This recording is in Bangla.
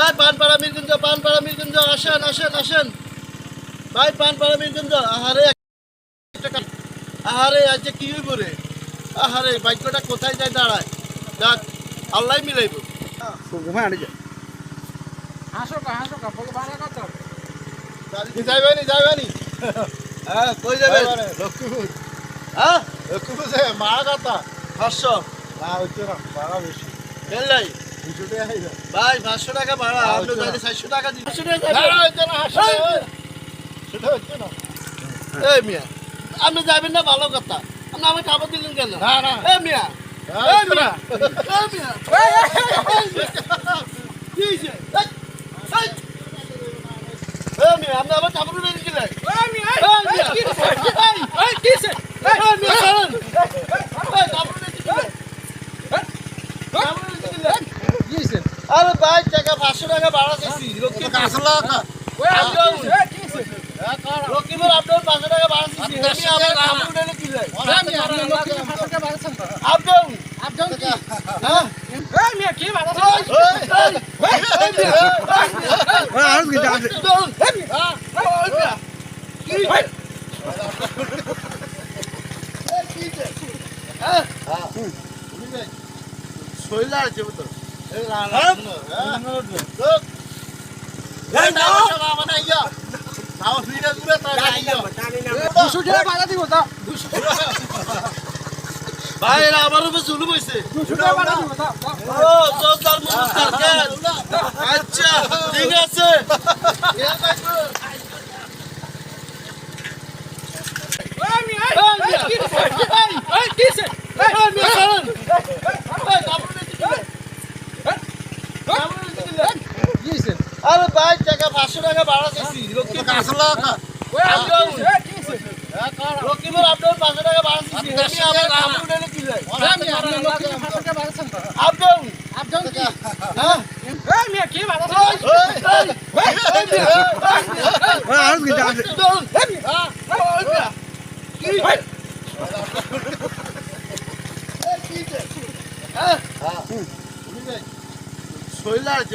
এই পানপাড়া মিরগুঞ্জ পানপাড়া মিরগুঞ্জ আসেন আসেন আসেন। ভাই পানপাড়া মিরগুঞ্জ আহারে আহারে আজ কি হইব রে? আহারে বাইকটা কোথায় যায় দাঁড়ায়? যাক আল্লাহ মিলাইব। ঘুমায় আনি যায় হাসো কা হাসো কা বলে ভাড়া কত যাইবানি যাইবানি হ্যাঁ কই যাবে? লক্ষ্মীপুর। হ্যাঁ? লক্ষ্মীপুর মারা কথা পাঁচশো। না হচ্ছে না ভাড়া বেশি। বেলাই হয়ে ভাই পাঁচশো টাকা ভাড়া হ্যাঁ, আপনি তাহলে চারশো টাকা দিন। যাবে। না, এই, মিয়া আপনি যাবেন না ভালো কথা। আপনি আমাকে খাবার দিলেন কেন? এই মিয়া হ্যাঁ, এই। মিয়া এই মিয়া এই, কি। এই মিয়া আপনি আমার কাপড় বেরিয়ে গেলেন এই মি এই এই মিয়া কি রে? এই, এই কিসে এই মিয়া ছাড়েন। এই, কাপড় বেরিয়ে গেলেন। কাপড় বেরিয়ে গেলেন। কিসে আরে ভাই টাকা পাঁচশো টাকা ভাড়া চাইছি লক্ষ্মী আসলে ওই আপডাউন। আপডাউন কিসে হ্যাঁ, কার? লক্ষ্মীপুর আপনার পাঁচশো টাকা বাড়ছেন তো আপডাউন আপডাউন কি হ্যাঁ কি বাড়া এই, আরও কি জানতে ভাই আমার উপর জুলুম হয়েছে আচ্ছা ঠিক আছে এই মি এই এই কি রে? এই এই কিসে এই এই মিয়া ছাড়েন। এই, কাপড় বেশি দিলে। কাপড় বেশি দিলে। কিসে আরে ভাই টাকা পাঁচশো টাকা ভাড়া চাইছি লক্ষ্মী আসলে হ্যাঁ? লক্ষ্মীপুর আপনার পাঁচশো টাকা তো আপডাউন আপডাউন হ্যাঁ কি বাড়া এই, এই, এই, এই মিয়া, এই কি জানতে আপডাউন। এই মিয়া, এই মিয়া। কি? এই, কি যে? হ্যাঁ? শৈলা আছে